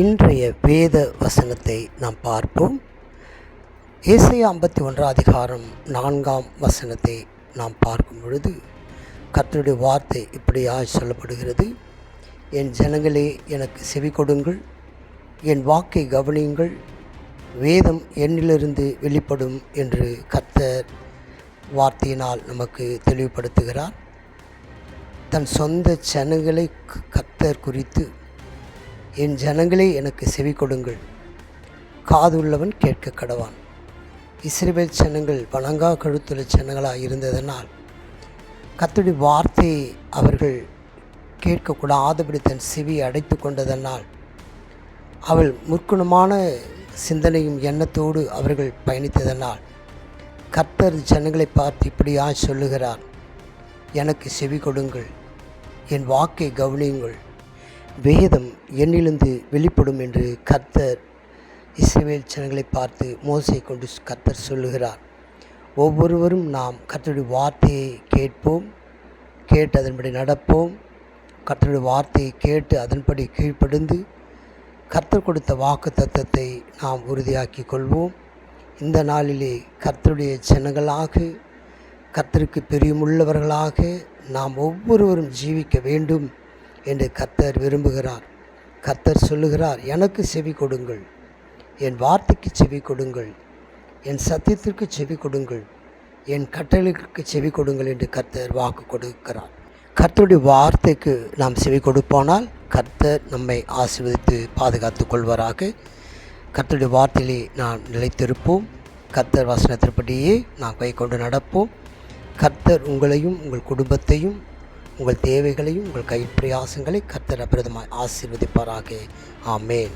இன்றைய வேத வசனத்தை நாம் பார்ப்போம். ஏசையா ஐம்பத்தி ஒன்றாம் அதிகாரம் நான்காம் வசனத்தை நாம் பார்க்கும் பொழுது கர்த்தருடைய வார்த்தை இப்படியாக சொல்லப்படுகிறது. என் ஜனங்களே எனக்கு செவி கொடுங்கள். என் வாக்கை கவனியுங்கள். வேதம் என்னிலிருந்து வெளிப்படும் என்று கர்த்தர் வார்த்தையினால் நமக்கு தெளிவுபடுத்துகிறார். தன் சொந்த ஜனங்களை கர்த்தர் குறித்து என் ஜனங்களே எனக்கு செவி கொடுங்கள். காதுள்ளவன் கேட்க கடவான். இஸ்ரேல் ஜனங்கள் வணங்கா கழுத்துள்ள ஜனங்களாக இருந்ததனால் கர்த்தருடைய வார்த்தையை அவர்கள் கேட்கக்கூடாதபடி தன் செவி அடைத்து கொண்டதனால் அவள் முற்குணமான சிந்தனையும் எண்ணத்தோடு அவர்கள் பயணித்ததனால் கர்த்தர் ஜனங்களை பார்த்து இப்படியா சொல்லுகிறார். எனக்கு செவி கொடுங்கள். என் வாக்கை கவனியுங்கள். வேதம் என்னிலிருந்து வெளிப்படும் என்று கர்த்தர் இஸ்ரேல் ஜனங்களை பார்த்து மோசை கொண்டு கர்த்தர் சொல்லுகிறார். ஒவ்வொருவரும் நாம் கர்த்தருடைய வார்த்தையை கேட்போம் கேட்டு அதன்படி நடப்போம். கர்த்தருடைய வார்த்தையை கேட்டு அதன்படி கீழ்ப்படுந்து கர்த்தர் கொடுத்த வாக்கு தத்தத்தை நாம் உறுதியாக்கி கொள்வோம். இந்த நாளிலே கர்த்தருடைய ஜனங்களாக கர்த்தருக்கு பெரியமுள்ளவர்களாக நாம் ஒவ்வொருவரும் ஜீவிக்க வேண்டும். என்று கர்த்தர் விரும்புகிறார். கர்த்தர் சொல்லுகிறார் எனக்கு செவி கொடுங்கள். என் வார்த்தைக்கு செவி கொடுங்கள். என் சத்தியத்திற்கு செவி கொடுங்கள். என் கட்டளைக்கு செவி கொடுங்கள் என்று கர்த்தர் வாக்கு கொடுக்கிறார். கர்த்தருடைய வார்த்தைக்கு நாம் செவி கொடுப்போனால் கர்த்தர் நம்மை ஆசீர்வதித்து பாதுகாத்து கொள்வராக. கர்த்தருடைய வார்த்தையிலே நாம் நிலைத்திருப்போம். கர்த்தர் வசனத்திற்படியே நாம் கை கொண்டு நடப்போம். கர்த்தர் உங்களையும் உங்கள் குடும்பத்தையும் உங்கள் தேவைகளையும் உங்கள் கைப்பிரயாசங்களை கர்த்தர் அபிரதமாய் ஆசீர்வதிப்பாராக. ஆமேன்.